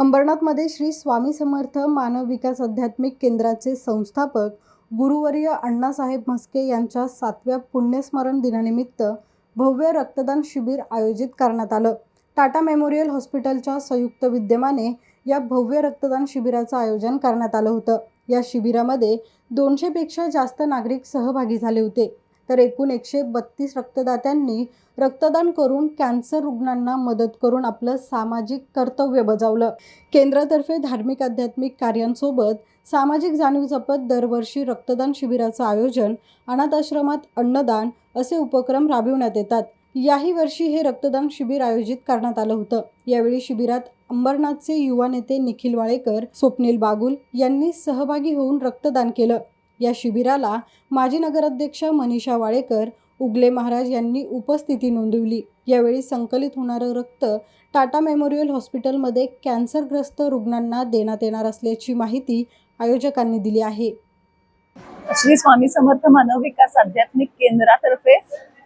अंबरनाथमध्ये श्री स्वामी समर्थ मानव विकास आध्यात्मिक केंद्राचे संस्थापक गुरुवर्य अण्णासाहेब म्हस्के यांच्या सातव्या पुण्यस्मरण दिनानिमित्त भव्य रक्तदान शिबिर आयोजित करण्यात आलं. टाटा मेमोरियल हॉस्पिटलच्या संयुक्त विद्यमाने या भव्य रक्तदान शिबिराचं आयोजन करण्यात आलं होतं. या शिबिरामध्ये दोनशेपेक्षा जास्त नागरिक सहभागी झाले होते. तर एकूण एकशे बत्तीस रक्तदात्यांनी रक्तदान करून कॅन्सर रुग्णांना मदत करून आपलं सामाजिक कर्तव्य बजावलं. केंद्रातर्फे धार्मिक आध्यात्मिक कार्यांसोबत सामाजिक जाणीव जपत दरवर्षी रक्तदान शिबिराचं आयोजन अनाथ आश्रमात अन्नदान असे उपक्रम राबविण्यात येतात. याही वर्षी हे रक्तदान शिबिर आयोजित करण्यात आलं होतं. यावेळी शिबिरात अंबरनाथचे युवा नेते निखिल वाळेकर स्वप्नील बागुल यांनी सहभागी होऊन रक्तदान केलं. या शिबिराला माजी नगराध्यक्ष मनीषा वाळेकर उगले महाराज यांनी उपस्थिती नोंदवली. यावेळी संकलित होणारं रक्त टाटा मेमोरियल हॉस्पिटलमध्ये कॅन्सरग्रस्त रुग्णांना देण्यात येणार असल्याची माहिती आयोजकांनी दिली आहे. श्री स्वामी समर्थ मानव विकास आध्यात्मिक केंद्रातर्फे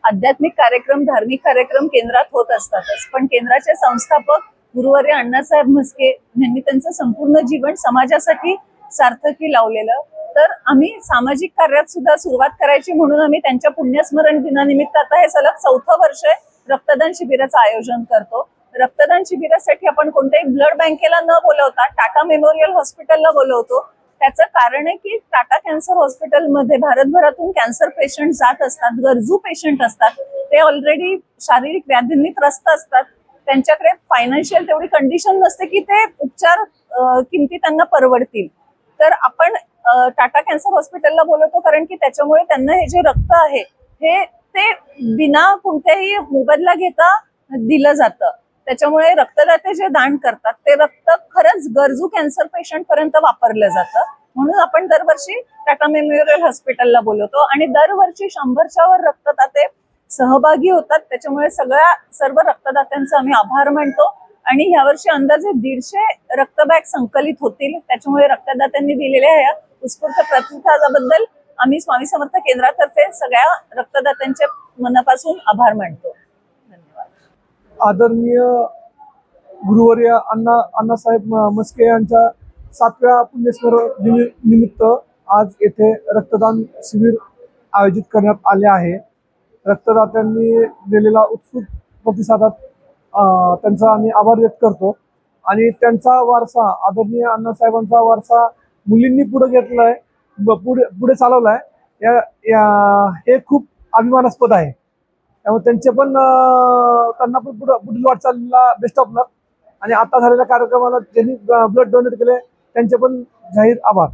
आध्यात्मिक कार्यक्रम धार्मिक कार्यक्रम केंद्रात होत असतातच. पण केंद्राचे संस्थापक गुरुवारी अण्णासाहेब म्हस्के यांनी त्यांचं संपूर्ण जीवन समाजासाठी सार्थकी लावलेलं तर आम्ही सामाजिक कार्यात सुद्धा सुरुवात करायची म्हणून आम्ही त्यांच्या पुण्यस्मरण दिनानिमित्त आता हे सलग चौथं वर्ष रक्तदान शिबिराचं आयोजन करतो. रक्तदान शिबिरासाठी आपण कोणत्याही ब्लड बँकेला न बोलवता टाटा मेमोरियल हॉस्पिटलला बोलवतो. त्याचं कारण आहे की टाटा कॅन्सर हॉस्पिटलमध्ये भारतभरातून कॅन्सर पेशंट जात असतात गरजू पेशंट असतात. ते ऑलरेडी शारीरिक व्याधींनी त्रस्त असतात. त्यांच्याकडे फायनान्शियल तेवढी कंडिशन नसते की ते उपचार किमती त्यांना परवडतील. तर आपण टाटा कॅन्सर हॉस्पिटलला बोलवतो कारण की त्याच्यामुळे त्यांना हे जे रक्त आहे हे ते बिना कोणत्याही मोबदला घेता दिलं जातं. त्याच्यामुळे रक्तदाते जे दान करतात ते रक्त खरंच गरजू कॅन्सर पेशंट पर्यंत वापरलं जातं. म्हणून आपण दरवर्षी टाटा मेमोरियल हॉस्पिटलला बोलवतो आणि दरवर्षी शंभरच्या वर रक्तदाते सहभागी होतात. त्याच्यामुळे सगळ्या सर्व रक्तदात्यांचा आम्ही आभार मानतो आणि यावर्षी अंदाजे दीडशे रक्तबॅग संकलित होतील. त्याच्यामुळे रक्तदात्यांनी दिलेल्या ह्या उत्स्फूर्त प्रतिसादाबद्दल आम्ही स्वामी समर्थ केंद्रातर्फे सगळ्या रक्तदात्यांचे मनापासून आभार मानतो. धन्यवाद. आदरणीय गुरुवर्य अण्णा अण्णासाहेब मस्के यांच्या सातव्या पुण्यस्मरण दिनी निमित्त आज येथे रक्तदान शिबिर आयोजित करण्यात आले आहे. रक्तदात्यांनी दिलेला उत्सुक प्रतिसादात त्यांचा आम्ही आभार व्यक्त करतो. आणि त्यांचा वारसा आदरणीय अण्णासाहेबांचा वारसा मुलींनी पुढे घेतलं आहे पुढे पुढे चालवलाय. या या- हे खूप अभिमानास्पद आहे. त्यामुळे त्यांचे पण त्यांना पण पुढं पुढील वाटचालीला बेस्ट ऑफ लक आणि आता झालेल्या कार्यक्रमाला ज्यांनी ब्लड डोनेट केले त्यांचे पण जाहीर आभार.